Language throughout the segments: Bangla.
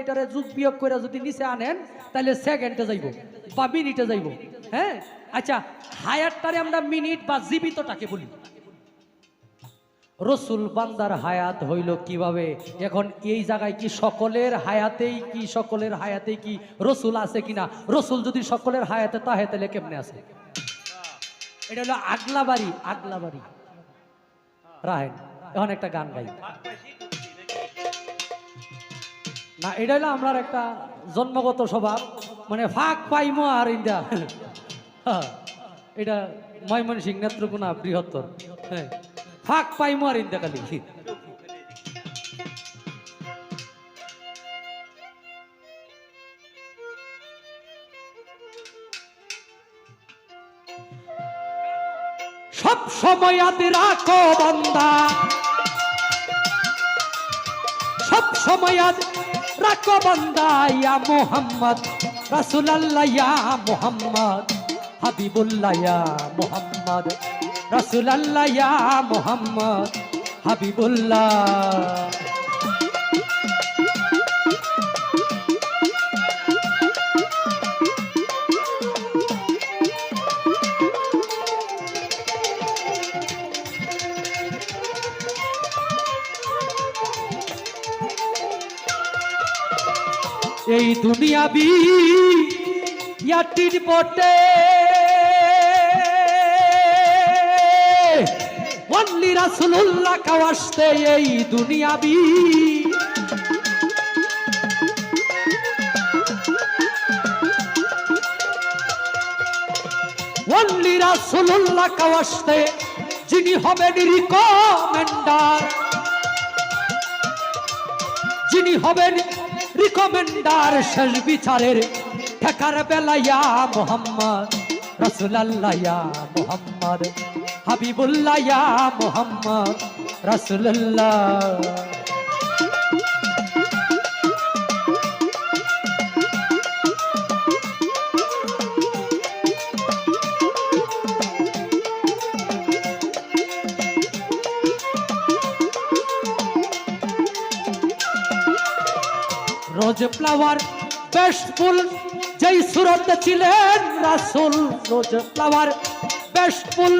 এটারে যুগ বিয়োগ করে যদি নিচে আনেন, তাহলে সেকেন্ডে যাইব বা মিনিটে যাইব। হ্যাঁ? আচ্ছা হায়াতটারে আমরা মিনিট বা জীবিতটাকে বলি। রসুল বান্দার হায়াত হইল কীভাবে? এখন এই জায়গায় কি সকলের হায়াতেই কি, সকলের হায়াতেই কি রসুল আছে কিনা? রসুল যদি সকলের হায়াতে তাহে, তাহলে কেমনে আছে? এটা হলো আগলা বাড়ি আগলা বাড়ি রাহেন, এখন একটা গান গাই। না এটা হলো আমরা একটা জন্মগত স্বভাব। মানে ফাঁক পাইমো আর ইন্দা। হ্যাঁ, এটা ময়মনসিং নেত্রকোনা বৃহত্তর। হ্যাঁ ফাঁক পাইমো আর ইন্দা খালি। সব সময় আদি রাখো বান্দা। সব সময় আদ রাখো বান্দা ইয়া মোহাম্মদ রাসূলুল্লাহ ইয়া মোহাম্মদ হাবিবুল্লাহ ইয়া মোহাম্মদ রাসূলুল্লাহ মোহাম্মদ হাবিবুল্লাহ। এই দুনিয়াবি ইয়াটির বটে। অনলি রাসূলুল্লাহ কাওয়াসতে এই রাসূলুল্লাহ কাওয়াসতে যিনি হবেন রিকমেন্ডার। যিনি হবেন রিকমেন্ডার শেষ বিচারের ঠেকার বেলাইয়া মোহাম্মদ রসুল্লাহ ইয়া মোহাম্মদ হাবিবুল্লাহ ইয়া মোহাম্মদ রসুল্লাহ ফ্লাওয়ার বেস্ট ফুল, যেই সুরত ছিলেন রাসুল, রোজ ফ্লাওয়ার বেস্ট ফুল,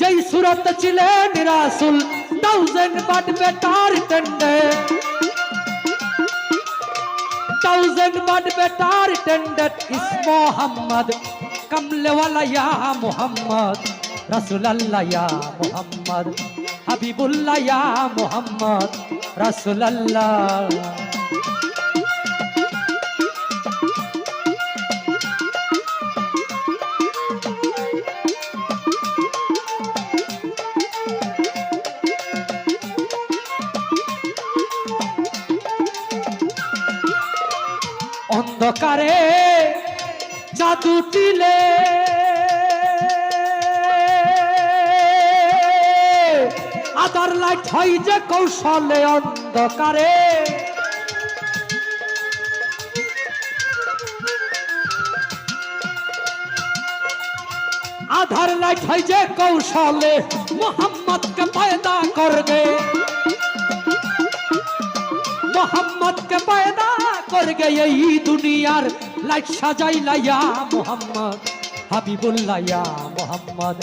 যেই সুরত ছিলেন রাসুল থাউজেন্ড বাট বেটার টেন্ডে থাউজেন্ড বাট বেটার টেন্ডেড ইস মোহাম্মদ, কমলেওয়ালা ইয়া মোহাম্মদ, রসুলাল্লাহ ইয়া মোহাম্মদ, হাবিবুল্লাহ ইয়া মোহাম্মদ, রসুলাল্লাহ। অন্ধকারে জাদু টিলে। আদার লাইট হয় যে কৌশলে অন্ধকারে। আধার লাইট হয় যে কৌশলে মোহাম্মদকে পয়দা করবে। মোহাম্মদ আমার গায়ে দুনিয়ার লাইট সাজাই লাইয়া মোহাম্মদ হাবিবুল্লাইয়া মোহাম্মদ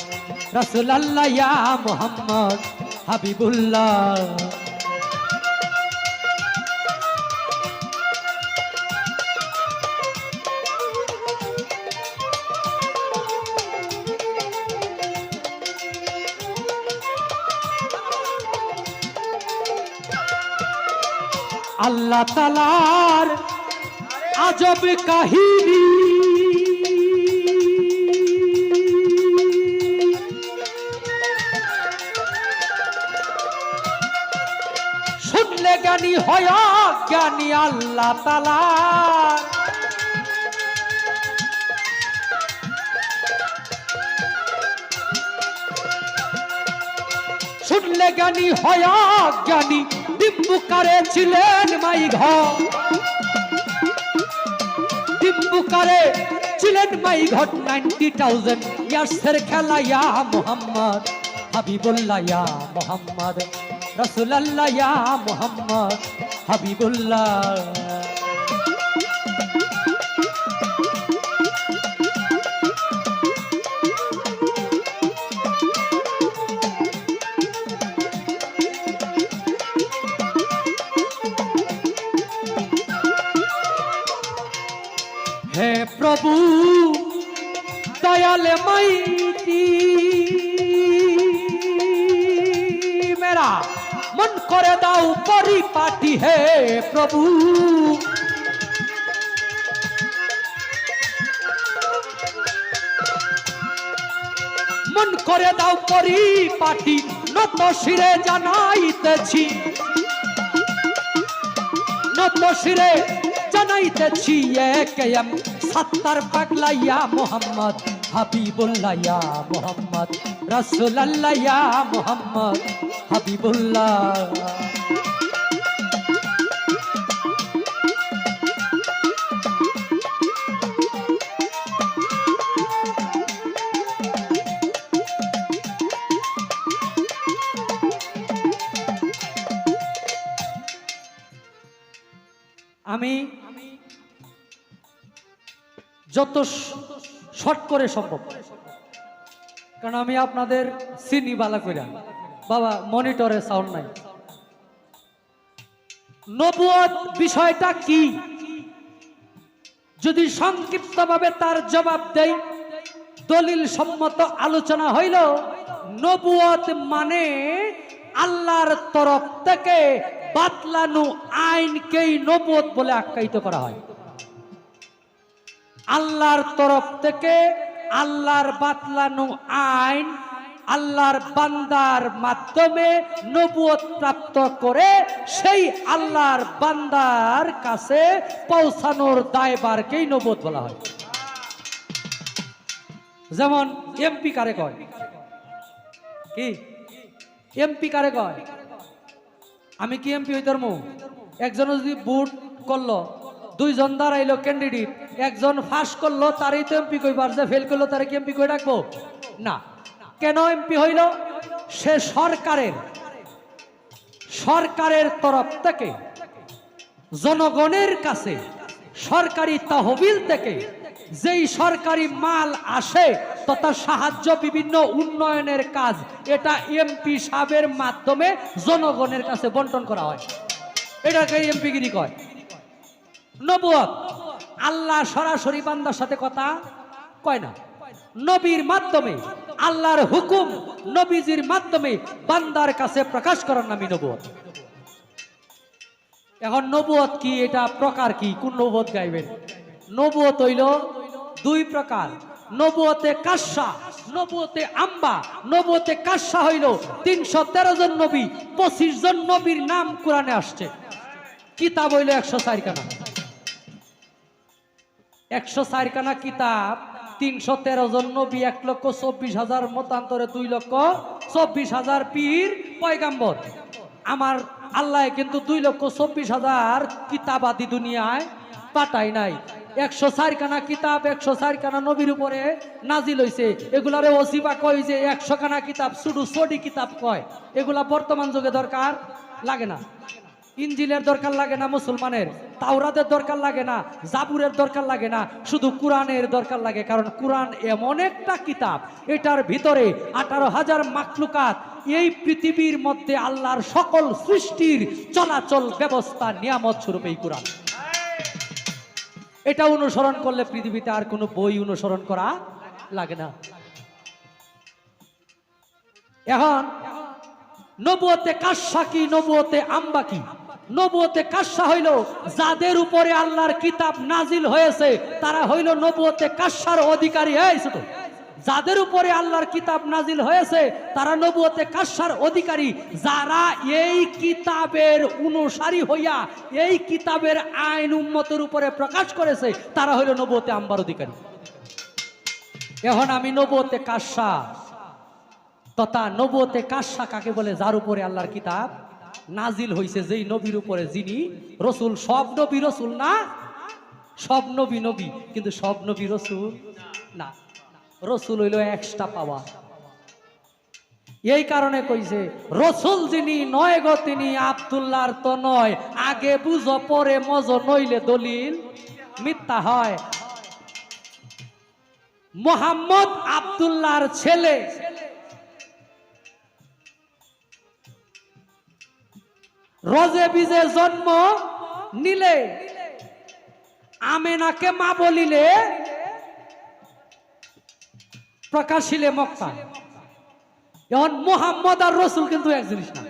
রসুল্লাইয়া মোহাম্মদ হাবিবুল্লাহ। আল্লাহ তালা আজব কাহিনী। শুনলে জ্ঞানী হয় জ্ঞানী আল্লাহ তালার শুনলে জ্ঞানী হয় জ্ঞানী ডিম্বুকারে ছিলেন মাই ঘর। ডিম্বুকারে ছিলেন মাই ঘট নাইনটি থাউজেন্ড ইয়ার্সের খেলা ইয়া মোহাম্মদ, হাবিবুল্লাহ ইয়া মোহাম্মদ, রসুলাল্লাহ ইয়া মোহাম্মদ, হাবিবুল্লাহ। প্রভু দয়াল মাইটি মেরা, মন করে দাও পরিপাটি হে প্রভু। মন করে দাও পরিপাটি, নত শিরে জানাইতেছি। নত শিরে জানাইতেছি একেএম সাত্তার পাগলাইয়া মোহাম্মদ হাবিবুল্লাহ মোহাম্মদ রসুল্লাহ মোহাম্মদ হাবিবুল্লাহ। আমি শর্ট করে সম্ভব। কারণ আমি আপনাদের চিনি বালা কইরা। বাবা, মনিটরে সাউন্ড নাই। নবুয়ত বিষয়টা কি? যদি সংক্ষিপ্তভাবে তার জবাব দেই দলিল সম্মত আলোচনা হইল নবুয়ত মানে আল্লাহর তরফ থেকে বাতলানু আইনকেই নবুয়ত বলে আখ্যায়িত করা হয়। আল্লাহর তরফ থেকে আল্লাহর বাতলানো আইন, আল্লাহর বান্দার মাধ্যমে নবুয়ত প্রাপ্ত করে সেই আল্লাহর বান্দার কাছে পৌঁছানোর দায়বারকেই নবুয়ত বলা হয়। যেমন এমপি কারে কয়? কি? এমপি কারে কয়? আমি কি এমপি হইতার মু একজন যদি বুট করল, দুইজন দাঁড়াইলো ক্যান্ডিডেট একজন ফাঁস করল, তারই তো এমপি কইবার যে ফেল করল, তারে কি এমপি কই রাখব না। কেন এমপি হইল? সে সরকারের সরকারের তরফ থেকে, জনগণের কাছে, সরকারি তহবিল থেকে যেই সরকারি মাল আসে, তথা সাহায্য বিভিন্ন উন্নয়নের কাজ, এটা এমপি সাহেবের মাধ্যমে জনগণের কাছে বন্টন করা হয়। এটাকে এমপিগিরি কয়। নবুয়ত। আল্লাহ সরাসরি বান্দার সাথে কথা কয় না? নবীর মাধ্যমে, আল্লাহর হুকুম নবীজির মাধ্যমে বান্দার কাছে প্রকাশ করার নামই নবুয়ত। এখন নবুয়ত কি, এটা প্রকার কি? কোন নবুয়ত গাইবেন? নবুয়ত হইল দুই প্রকার। নবুয়তে কাশ্যা নবুয়তে আম্বা নবুয়তে কাশ্যা হইল তিনশো তেরো জন নবী, পঁচিশ জন নবীর নাম কোরআনে আসছে। কিতাব হইল একশো চারখানা। একশো চারখানা কিতাব, তিনশো তেরো জন নবী, এক লক্ষ চব্বিশ হাজার মতান্তরে দুই লক্ষ চব্বিশ হাজার পীর পয়গাম্বর। আমার আল্লাহ কিন্তু দুই লক্ষ চব্বিশ হাজার কিতাব আদি দুনিয়ায় পাঠাই নাই। একশো চারখানা কিতাব, একশো চারখানা নবীর উপরে নাজিল হইছে। এগুলারে ওসিবা কয় যে একশো খানা কিতাব শুধু সডি কিতাব কয়। এগুলা বর্তমান যুগে দরকার লাগে না। ইঞ্জিলের দরকার লাগে না মুসলমানের তাওরাদের দরকার লাগে না, জাবুরের দরকার লাগে না, শুধু কোরআনের দরকার লাগে, কারণ কোরআন এমন একটা কিতাব, এটার ভিতরে আঠারো হাজার মাকলুকাত এই পৃথিবীর মধ্যে আল্লাহর সকল সৃষ্টির চলাচল ব্যবস্থা নিয়ামত স্বরূপ এই কোরআন। এটা অনুসরণ করলে পৃথিবীতে আর কোনো বই অনুসরণ করা লাগে না। এখন, নবুয়তে কাশাকি নবুয়তে আম্বা কি নবুয়তে কাশ্যা হইল, যাদের উপরে আল্লাহর কিতাব নাজিল হয়েছে, তারা হইল নবুয়তে কাশ্যার অধিকারী। এই ছোট, যাদের উপরে আল্লাহর কিতাব নাজিল হয়েছে, তারা নবুয়তে কাশ্যার অধিকারী। যারা এই কিতাবের অনুসারী হইয়া, এই কিতাবের আইন উম্মতের উপরে প্রকাশ করেছে, তারা হইল নবুয়তে আম্বার অধিকারী। এখন আমি নবুয়তে কাশ্যা তথা নবতে কাশ্যা কাকে বলে? যার উপরে আল্লাহর কিতাব নাজিল হইছে যেই নবীর উপরে যিনি রসুল, সব নবী রসুল না? সব নবী নবী, কিন্তু সব নবী রসুল না। রসুল হইল এক্সট্রা পাওয়া এই কারণে কইছে, রসুল যিনি নয় গো, তিনি আবদুল্লাহর তো নয়। আগে বুঝো, পরে মজ, নইলে দলিল মিথ্যা হয়। মোহাম্মদ আবদুল্লাহর ছেলে রজে বিজে জন্ম নিলে, আমেনাকে মা বলিলে, প্রকাশিলে মক্কা। এখন মোহাম্মদ আর রসুল কিন্তু এক জিনিস না।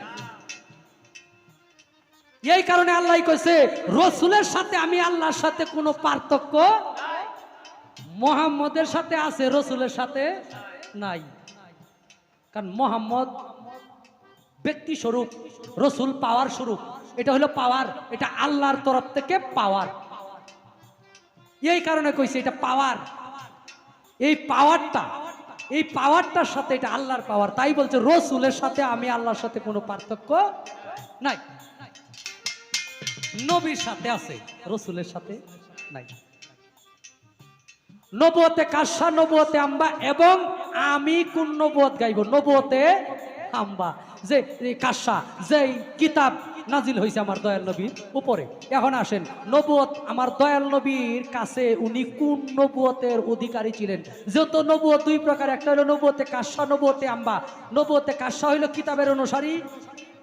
এই কারণে আল্লাহ কইছে, রসুলের সাথে আমি আল্লাহর সাথে কোনো পার্থক্য মোহাম্মদের সাথে আছে, রসুলের সাথে নাই। কারণ মোহাম্মদ ব্যক্তি স্বরূপ, রসুল পাওয়ার স্বরূপ। এটা হলো পাওয়ার, এটা আল্লাহর তরফ থেকে পাওয়ার। এই কারণে কইছে এটা পাওয়ার। এই পাওয়ারটা, এই পাওয়ারটার সাথে এটা আল্লাহর পাওয়ার। তাই বলছে, রসুলের সাথে আমি আল্লাহর সাথে কোনো পার্থক্য নাই। নবীর সাথে আছে, রসুলের সাথে নাই। নবতে কাশা নবতে আম্বা, এবং আমি কোন নবত গাইব? নবতে আম্বা। যে কাশা যেই কিতাব নাজিল হয়েছে আমার দয়াল নবীর উপরে। এখন আসেন, নবুয়ত আমার দয়াল নবীর কাছে উনি কোন নবুয়তের অধিকারী ছিলেন? যেহেতু নবুয়ত দুই প্রকার, একটা হলো নবুয়তে কাশা নবুয়তে আম্বা নবুয়তে কাশা হইল কিতাবের অনুসারী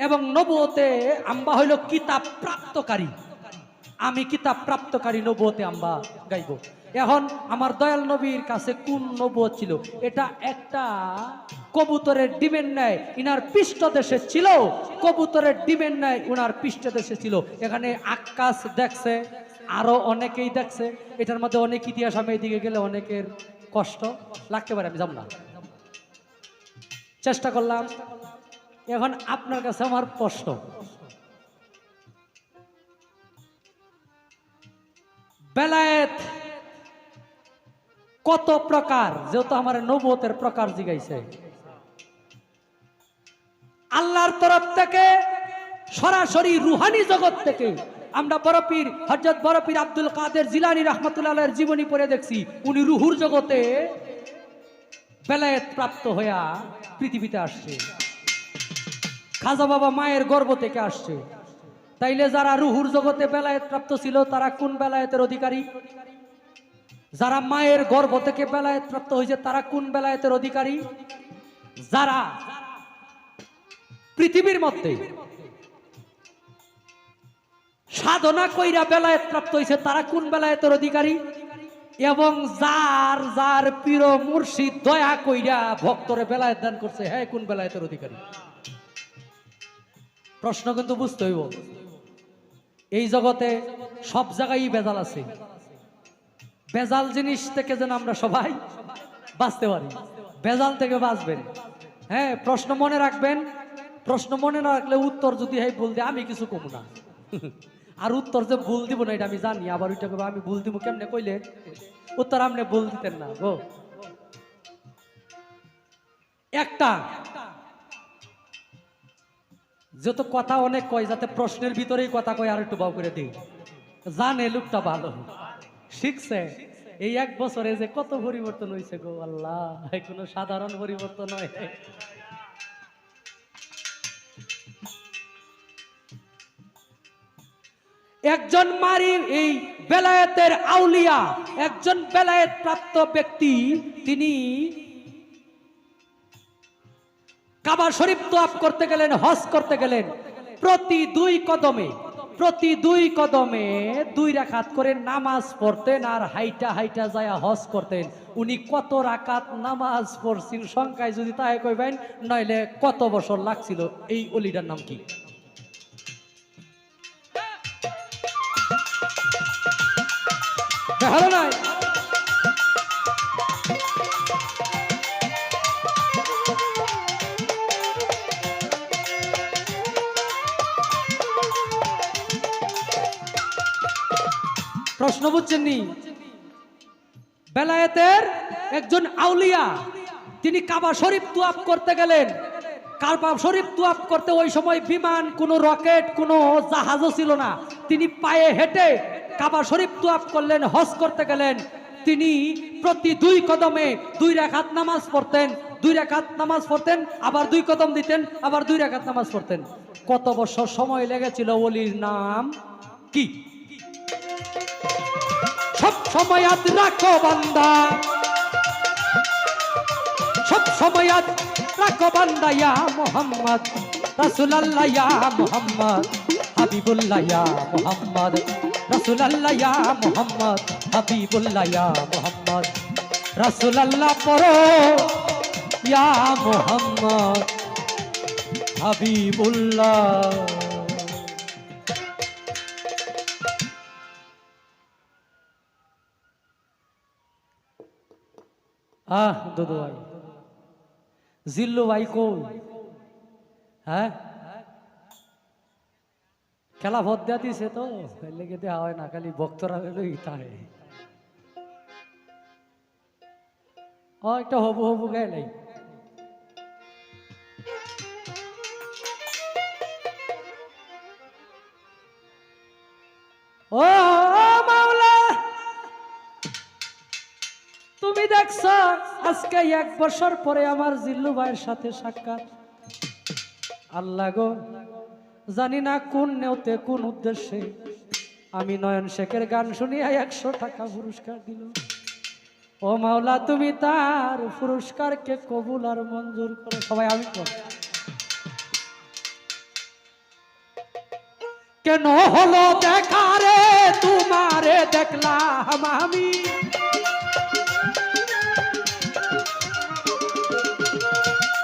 এবং নবুয়তে আম্বা হইল কিতাব প্রাপ্তকারী। আমি কিতাব প্রাপ্তকারী নবুয়তে আম্বা গাইব। এখন আমার দয়াল নবীর কাছে কোন নবুয়ত ছিল? এটা একটা কবুতরের ডিমের ন্যায় ইনার পৃষ্ঠ দেশে ছিল। কবুতরের ডিমের ন্যায় উনার পৃষ্ঠ দেশে ছিল। এখানে আকাশ দেখছে, আরও অনেকেই দেখছে। এটার মধ্যে অনেক ইতিহাস, আমি এদিকে গেলে অনেকের কষ্ট লাগতে পারে, আমি যাব না। চেষ্টা করলাম। এখন আপনার কাছে আমার প্রশ্ন। বেলায়েত, কত প্রকার, যেহেতু আমার নবতের প্রকার জিগাইছে। আল্লাহর তরফ থেকে সরাসরি রুহানি জগৎ থেকে আমরা বরপীর হজরত বরপীর আব্দুল কাদের জিলানি রহমতুল্লাহের জীবনী পড়ে দেখছি। উনি রুহুর জগতে বেলায়েত প্রাপ্ত হইয়া পৃথিবীতে আসছে। খাজা বাবা মায়ের গর্ভ থেকে আসছে। তাইলে যারা রুহুর জগতে বেলায়েত প্রাপ্ত ছিল, তারা কোন বেলায়েতের অধিকারী? যারা মায়ের গর্ভ থেকে বেলায়েত প্রাপ্ত হয়েছে, তারা কোন বেলায়েতের অধিকারী? যারা পৃথিবীর মধ্যে সাধনা কইরা বেলায়েত প্রাপ্ত হয়েছে, তারা কোন বেলায়েতের অধিকারী? এবং যার যার পীর মুর্শিদ দয়া কইরা ভক্তরে বেলায়েত দান করছে হ্যাঁ কোন বেলায়েতের অধিকারী? প্রশ্ন কিন্তু বুঝতে হইব। এই জগতে সব জায়গায় বেজাল আছে। বেজাল জিনিস থেকে যেন আমরা সবাই বাঁচতে পারি। বেজাল থেকে বাঁচবেন। হ্যাঁ প্রশ্ন মনে রাখবেন। প্রশ্ন মনে না রাখলে উত্তর যদি হয়, ভুল দিয়ে আমি কিছু কমু না। আর উত্তর যে ভুল দিব না, এটা আমি জানি। আবার ওইটা আমি ভুল দিব কেমনে? কইলে উত্তর আপনি ভুল দিতেন না, গো। একটা যত কথা অনেক কয়, যাতে প্রশ্নের ভিতরেই কথা কয়, আর একটু বাউ করে দিই। জানে লোকটা ভালো। শিখছে? এই এক বছরে যে কত পরিবর্তন হয়েছে গো আল্লাহ কোনো সাধারণ পরিবর্তন নয় একজন মারি এই বেলায়েতের আউলিয়া, একজন বেলায়েত প্রাপ্ত ব্যক্তি, তিনি কাবা শরীফ তোয়াফ করতে গেলেন, হজ করতে গেলেন। প্রতি দুই কদমে, প্রতি দুই কদমে দুই রাকাত করে নামাজ পড়তেন আর হাইটা হাইটা যায় হজ করতেন। উনি কত রাকাত নামাজ পড়ছেন সংখ্যায় যদি তাই কইবেন, নইলে কত বছর লাগছিল, এই অলিটার নাম কি? ভালো নয় প্রশ্ন বুঝছেন নি? বেলায়েতের একজন আউলিয়া, তিনি কাবা শরীফ তুয়াপ করতে গেলেন। কাবা শরীফ তুয়াপ করতে ওই সময় বিমান, কোনো রকেট, কোনো জাহাজও ছিল না। তিনি পায়ে হেঁটে কাবা শরীফ তুয়াপ করলেন, হজ করতে গেলেন। তিনি প্রতি দুই কদমে দুই রেখাত নামাজ পড়তেন, দুই রেখাত নামাজ পড়তেন, আবার দুই কদম দিতেন, আবার দুই রেখাত নামাজ পড়তেন। কত বছর সময় লেগেছিল ওলির নাম? কি? সময় আদ রাখো বান্দা। সব সময় আদ রাখো বান্দা, ইয়া মোহাম্মদ। রাসূলুল্লাহ, ইয়া মোহাম্মদ। হাবিবুল্লাহ, ইয়া মোহাম্মদ। রসুলাল্লাহ, ইয়া মোহাম্মদ। হাবিবুল্লাহ, ইয়া মোহাম্মদ। রসুলাল্লাহ পড়ো, ইয়া মোহাম্মদ। হাবিবুল্লাহ। আহ দুদু ভাই জিল্লু ভাই কই? হ্যাঁ? খেলা ভোট দেয়া দিছে তো লেগে দেওয়া হয় না, খালি ভক্তরা লই তারে ও, একটা হবু হবু গায়ে নাই। আজকে এক বছর পরে আমার জিল্লু ভাইয়ের সাথে সাক্ষাৎ। আল্লাহ গো, জানি না কোন নেওতে, কোন উদ্দেশ্যে। আমি নয়ন শেখের গান শুনিয়া একশো টাকা পুরস্কার দিল। ও মাওলা, তুমি তার পুরস্কারকে কবুল আর মঞ্জুর করো। সবাই আমি কেন হলো দেখা রে? তোমারে দেখলাম আমি।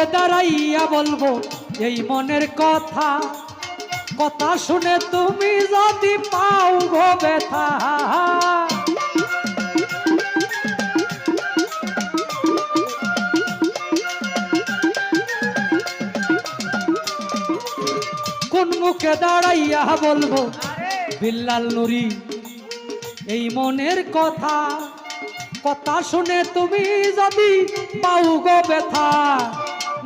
মুখে দাঁড়াইয়া বলব, এই মনের কথা। কথা শুনে তুমি যদি পাও গো ব্যথা। কোন মুখে দাঁড়াইয়া বলব, বিল্লাল নুরি, এই মনের কথা। কথা শুনে তুমি যদি পাও গো ব্যথা।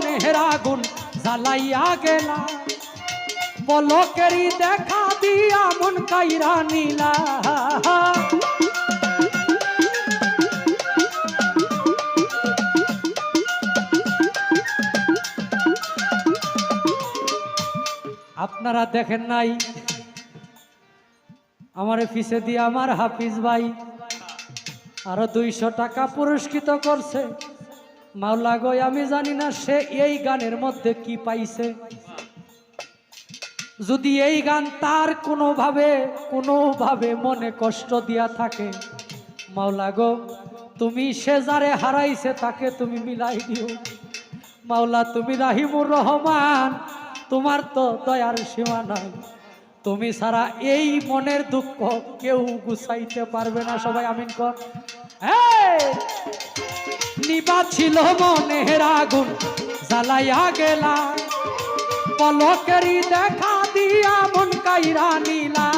মনের আগুন জ্বালাইয়া গেলা। পলকেরি দেখা দিয়া মন কাইরা নিলা। আপনারা দেখেন নাই? আমারে ফিসে দিয়ে আমার হাফিজ ভাই আরও দুইশো টাকা পুরস্কৃত করছে। মাওলা গো, আমি জানি না সে এই গানের মধ্যে কি পাইছে। যদি এই গান তার কোনোভাবে কোনোভাবে মনে কষ্ট দিয়া থাকে, মাওলা গো, তুমি সে যারে হারাইছে তাকে তুমি মিলাই দিও। মাওলা, তুমি রাহিমুর রহমান, তোমার তো দয়ার সীমা নাই। তুমি ছাড়া এই মনের দুঃখ কেউ গুছাইতে পারবে না, সবাই আমিন কর! নিবা ছিল মনের আগুন, জ্বালাইয়া গেলা। পলকেরি দেখা দিয়া মন কাইরা নীলা।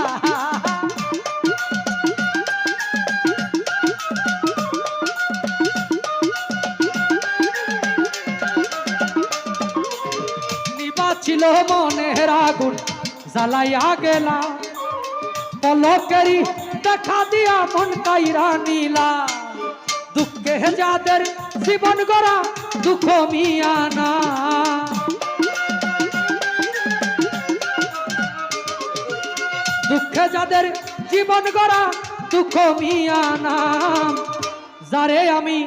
ছিল মনের আগুন, জ্বালাইয়া গেলা। পলকেরি দেখা দিয়া মন কাইরা নীলা। যাদের জীবন গড়া দুঃখ মিয়ানা দুঃখে যাদের জীবন গড়া দুঃখ মিয়ানা যারে আমি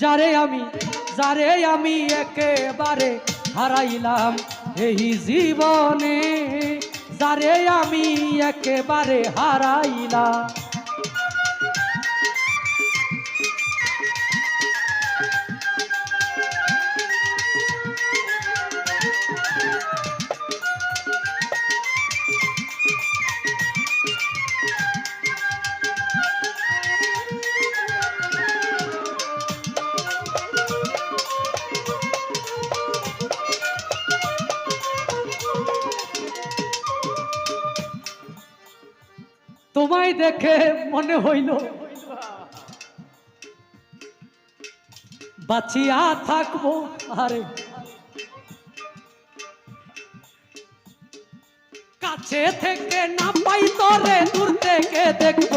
যারে আমি যারে আমি একেবারে হারাইলাম এই জীবনে, যারে আমি একেবারে হারাইলাম। দেখে মনে হইল, বাঁচিয়া থাকব, আরে। কাছে থেকে না পাই তরে দূর থেকে দেখব।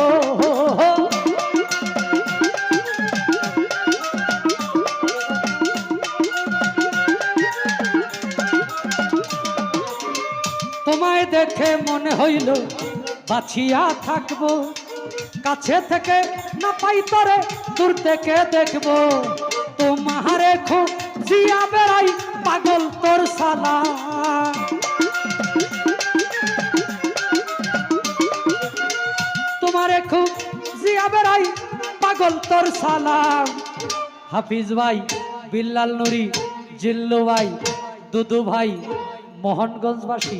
তোমায় দেখে মনে হইল বাছিয়া থাকব। কাছে থেকে না পাই তরে দূর থেকে দেখব। তোমারে খুব জিয়া বেড়াই পাগল তোর সালা তোমারে খুব জিয়া বেড়াই পাগল তোর সালা হাফিজ ভাই, বিল্লাল নুরি, জিল্লু ভাই, দুদু ভাই, মোহনগঞ্জবাসী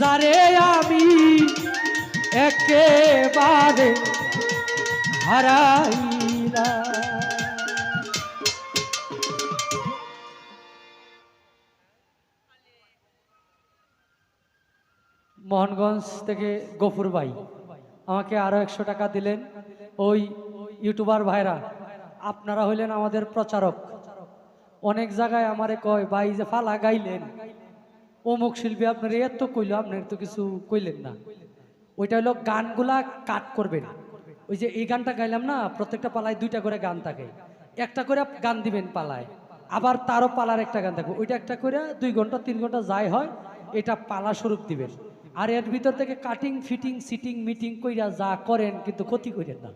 যারে আমি একেবারে হারাইলাম মোহনগঞ্জ থেকে গফুর ভাই, আমাকে আরও একশো টাকা দিলেন। ওই ইউটিউবার ভাইরা, আপনারা হইলেন আমাদের প্রচারক। অনেক জায়গায় আমারে কয়, ভাই যে ফালা গাইলেন। অমুক শিল্পী আপনার এত কইল, আপনার তো কিছু কইলেন না। ওইটা হলো গানগুলা কাট করবেন। ওই যে এই গানটা গাইলাম না, প্রত্যেকটা পালায় দুইটা করে গান থাকে। একটা করে গান দিবেন পালায়, আবার তারও পালার একটা গান থাকবে। ওইটা একটা করে দুই ঘণ্টা, তিন ঘণ্টা যাই হয়, এটা পালা স্বরূপ দিবেন। আর এর ভিতর থেকে কাটিং ফিটিং সিটিং মিটিং কইরা যা করেন, কিন্তু ক্ষতি করেন না।